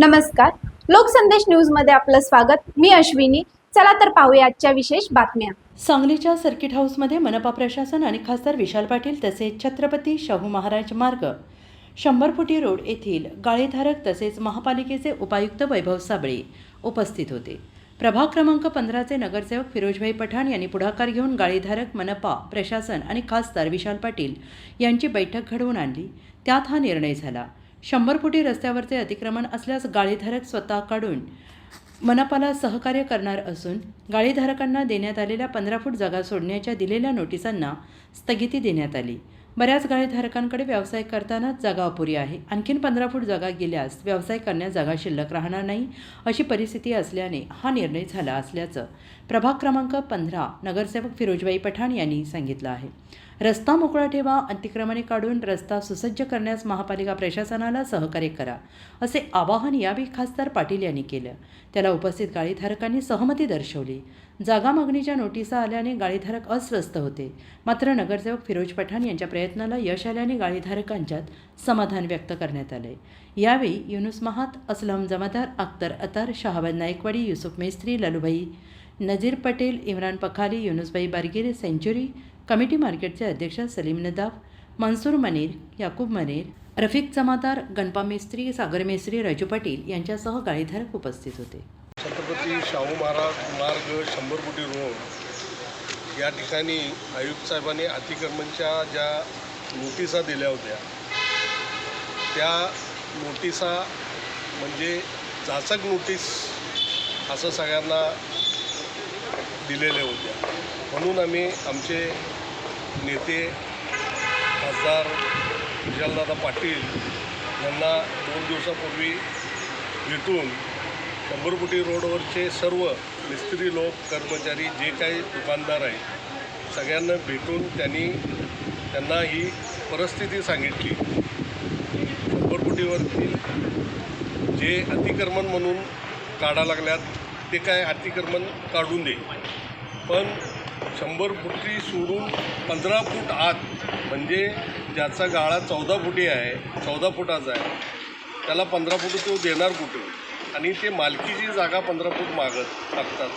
नमस्कार. लोकसंदेश न्यूजमध्ये आपलं स्वागत. मी अश्विनी. चला तर पाहूया आजच्या विशेष बातम्या. सांगलीच्या सर्किट हाऊसमध्ये मनपा प्रशासन आणि खासदार विशाल पाटील तसेच छत्रपती शाहू महाराज मार्ग शंभर फुटी रोड येथील गाळेधारक तसेच महापालिकेचे उपायुक्त वैभव साबळे उपस्थित होते. प्रभाग क्रमांक पंधराचे नगरसेवक फिरोजभाई पठाण यांनी पुढाकार घेऊन गाळीधारक मनपा प्रशासन आणि खासदार विशाल पाटील यांची बैठक घडवून आणली. त्यात हा निर्णय झाला. शंभर फुटी रस्त्यावरचे अतिक्रमण असल्यास गाळीधारक स्वतः काढून मनपाला सहकार्य करणार असून गाळीधारकांना देण्यात आलेल्या पंधरा फूट जागा सोडण्याच्या दिलेल्या नोटिसांना स्थगिती देण्यात आली. बऱ्याच गाळीधारकांकडे व्यवसाय करतानाच जागा अपुरी आहे. आणखीन पंधरा फूट जागा गेल्यास व्यवसाय करण्यास जागा शिल्लक राहणार नाही अशी परिस्थिती असल्याने हा निर्णय झाला असल्याचं प्रभाग क्रमांक पंधरा नगरसेवक फिरोजबाई पठाण यांनी सांगितलं आहे. रस्ता मोकळा ठेवा अतिक्रमणे काढून रस्ता सुसज्ज करण्यास महापालिका प्रशासनाला सहकार्य करा असे आवाहन यावेळी खासदार पाटील यांनी केलं. त्याला उपस्थित गाळीधारकांनी सहमती दर्शवली. जागा मागणीच्या नोटिसा आल्याने गाळीधारक अस्वस्थ होते. मात्र नगरसेवक फिरोज पठाण यांच्या प्रयत्नाला यश आल्याने गाळीधारकांच्यात समाधान व्यक्त करण्यात आले यावेळी युनुस महात असलम जमादार अख्तर अतार शहाबाद नाईकवाडी युसुफ मेस्त्री ललूभाई नजीर पटेल इम्रान पखारी युनुसबाई बारगिरे सेंच्युरी कमिटी मार्केटचे अध्यक्ष सलीम नदाफ मनसूर मनीर याकूब मनीर रफिक जमादार गणपा मेस्त्री सागर मेस्त्री राजू पाटील यांच्यासह गाळीधारक उपस्थित होते. छत्रपती शाहू महाराज मार्ग शंभर कोटी रोड या ठिकाणी आयुक्त साहेबांनी अतिक्रमणच्या ज्या नोटिसा दिल्या होत्या त्या नोटिसा म्हणजे जाचक नोटीस असं सगळ्यांना दिलेल्या होत्या. म्हणून आम्ही आमचे नेते खासदार विशालदादा पाटील यांना दोन दिवसापूर्वी भेटून शंभरपुटी रोडवरचे सर्व मिस्त्री लोक कर्मचारी जे काही दुकानदार आहेत सगळ्यांना भेटून त्यांनी त्यांना ही परिस्थिती सांगितली. शंभरपुटीवरती जे अतिक्रमण म्हणून काढा लागल्यात ते काय अतिक्रमण काढून दे पण शंभर फुटी सोडून पंधरा फूट आत म्हणजे ज्याचा गाळा चौदा फुटी आहे चौदा फुटाचा आहे त्याला पंधरा फूट तो देणार कुठे आणि ते मालकीची जागा पंधरा फूट मागत मागतात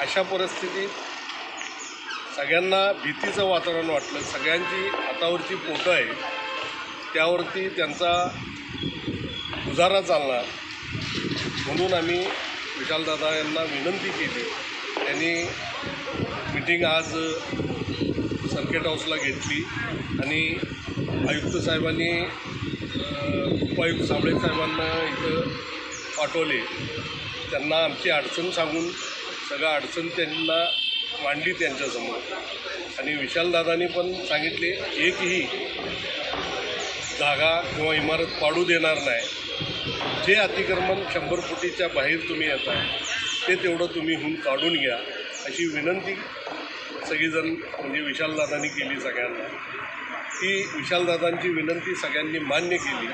अशा परिस्थितीत सगळ्यांना भीतीचं वातावरण वाटलं. सगळ्यांची हातावरची पोटं आहे त्यावरती त्यांचा गुजारा चालणार. म्हणून आम्ही विशालदादा यांना विनंती केली. त्यांनी मिटिंग आज सर्किट हाऊसला घेतली. आणि आयुक्त साहेबांनी उपायुक्त साबळे साहेबांना इथं पाठवले. त्यांना आमची अडचण सांगून सगळं अडचण त्यांना मांडली त्यांच्यासमोर. आणि विशालदादांनी पण सांगितले एकही जागा किंवा इमारत पाडू देणार नाही. जे अतिक्रमण शंभर फुटीच्या बाहेर तुम्ही येत आहे ते तेवढं तुम्ही होऊन काढून घ्या. अशी विनंती सगळीजण म्हणजे विशालदादांनी केली सगळ्यांना. ती विशालदादांची विनंती सगळ्यांनी मान्य केली.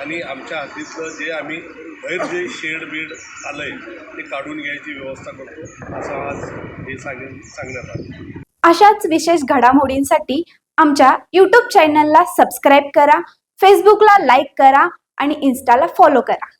आणि आमच्या हातीतलं जे आम्ही बाहेर जे शेड बीड आलं आहे ते काढून घ्यायची व्यवस्था करतो असं आज हे सांग सांगण्यात आलं. अशाच विशेष घडामोडींसाठी आमच्या यूट्यूब चॅनलला सबस्क्राईब करा फेसबुकला लाईक करा आणि इन्स्टाला फॉलो करा.